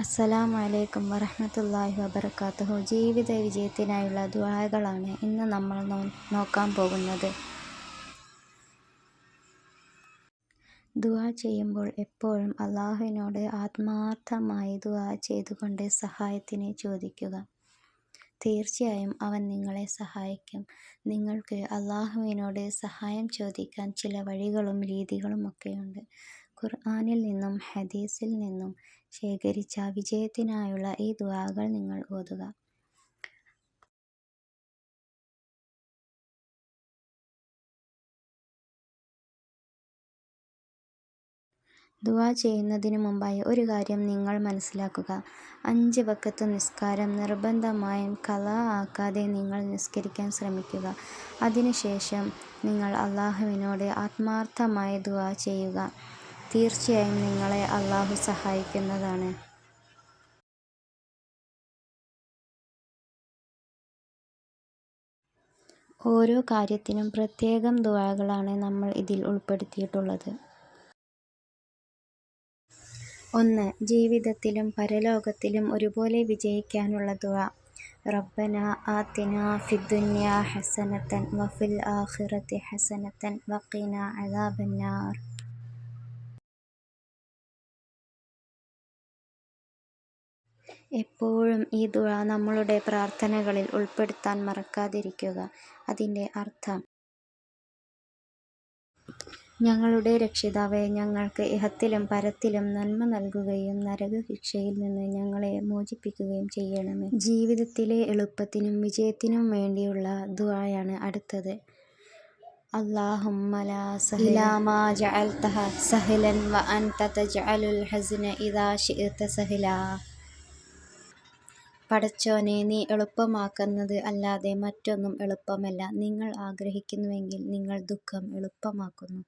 അസ്സലാമു അലൈക്കും വറഹ്മത്തുള്ളാഹി വബറകാതുഹു ജീവിത വിജയത്തിനായുള്ള ദുആകളാണ് ഇന്ന് നമ്മൾ നോക്കാൻ പോകുന്നത്. ദുആ ചെയ്യുമ്പോൾ എപ്പോഴും അല്ലാഹുവിനോട് ആത്മാർത്ഥമായി ദുആ ചെയ്തുകൊണ്ട് സഹായത്തിന് ചോദിക്കുക. തീർച്ചയായും അവൻ നിങ്ങളെ സഹായിക്കും. നിങ്ങൾക്ക് അല്ലാഹുവിനോട് സഹായം ചോദിക്കാൻ ചില വഴികളും രീതികളുമൊക്കെയുണ്ട് ഖുർആനിൽ നിന്നും ഹദീസിൽ നിന്നും ശേഖരിച്ച വിജയത്തിനായുള്ള ഈ ദുആകൾ നിങ്ങൾ ഓതുക. ദുആ ചെയ്യുന്നതിന് മുമ്പായി ഒരു കാര്യം നിങ്ങൾ മനസ്സിലാക്കുക. അഞ്ച് വക്കത്ത് നിസ്കാരം നിർബന്ധമായും കല ആക്കാതെ നിങ്ങൾ നിസ്കരിക്കാൻ ശ്രമിക്കുക. അതിനുശേഷം നിങ്ങൾ അള്ളാഹുവിനോട് ആത്മാർത്ഥമായി ദുആ ചെയ്യുക. തീർച്ചയായും നിങ്ങളെ അല്ലാഹു സഹായിക്കുന്നതാണ്. ഓരോ കാര്യത്തിനും പ്രത്യേകം ദുആകളാണ് നമ്മൾ ഇതിൽ ഉൾപ്പെടുത്തിയിട്ടുള്ളത്. ഒന്ന് ജീവിതത്തിലും പരലോകത്തിലും ഒരുപോലെ വിജയിക്കാനുള്ള ദുആ. റബ്ബന ആതിനാ ഫിദ്ദുനിയ ഹസനതൻ വഫിൽ ആഖിറതി ഹസനതൻ വഖിന അദാബന്നാർ. എപ്പോഴും ഈ ദുആ നമ്മളുടെ പ്രാർത്ഥനകളിൽ ഉൾപ്പെടുത്താൻ മറക്കാതിരിക്കുക. അതിന്റെ അർത്ഥം ഞങ്ങളുടെ രക്ഷിതാവേ ഞങ്ങൾക്ക് ഇഹത്തിലും പരത്തിലും നന്മ നൽകുകയും നരകശിക്ഷയിൽ നിന്ന് ഞങ്ങളെ മോചിപ്പിക്കുകയും ചെയ്യണമേ. ജീവിതത്തിലെ എളുപ്പത്തിനും വിജയത്തിനും വേണ്ടിയുള്ള ദുആയാണ് അടുത്തത്. അല്ലാഹുമ്മ ലാ സഹില മാ ജഅൽതഹ സഹലൻ വ അൻത തജ്അലുൽ ഹസ്ന ഇദാ ശിഅത സഹിലാ. പടച്ചോനെ നീ എളുപ്പമാക്കുന്നത് അല്ലാതെ മറ്റൊന്നും എളുപ്പമല്ല. നിങ്ങൾ ആഗ്രഹിക്കുന്നുവെങ്കിൽ നിങ്ങൾ ദുഃഖം എളുപ്പമാക്കുന്നു.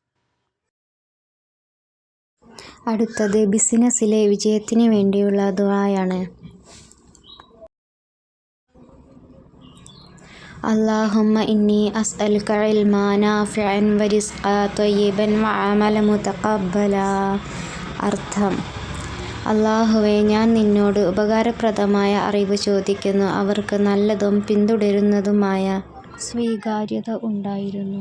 അടുത്തത് ബിസിനസ്സിലെ വിജയത്തിന് വേണ്ടിയുള്ള ദുആയാണ് അല്ലാഹുമ്മ ഇന്നി അസ്അലുക ഇൽമാ നാഫിഅൻ വറിസ്ഖാ ത്വയ്യിബൻ വഅമല മുതഖബ്ബലാ. അർത്ഥം അല്ലാഹുവേ ഞാൻ നിന്നോട് ഉപകാരപ്രദമായ അറിവ് ചോദിക്കുന്നു. അവർക്ക് നല്ലതും പിന്തുടരുന്നതുമായ സ്വീകാര്യത ഉണ്ടായിരുന്നു.